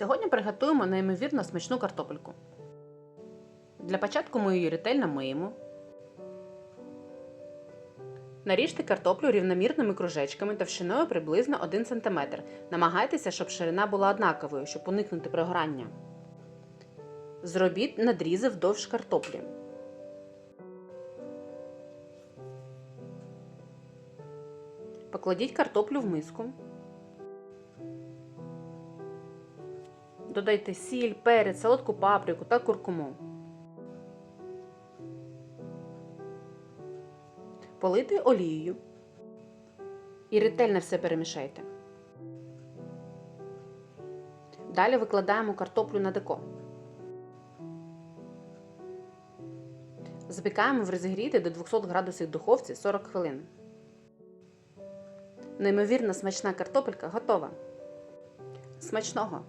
Сьогодні приготуємо неймовірно смачну картопельку. Для початку ми її ретельно миємо. Наріжте картоплю рівномірними кружечками товщиною приблизно 1 см. Намагайтеся, щоб ширина була однаковою, щоб уникнути пригорання. Зробіть надрізи вдовж картоплі. Покладіть картоплю в миску. Додайте сіль, перець, солодку паприку та куркуму. Полийте олією. І ретельно все перемішайте. Далі викладаємо картоплю на деко. Запікаємо в розігріти до 200 градусів духовці 40 хвилин. Неймовірно смачна картопелька готова. Смачного!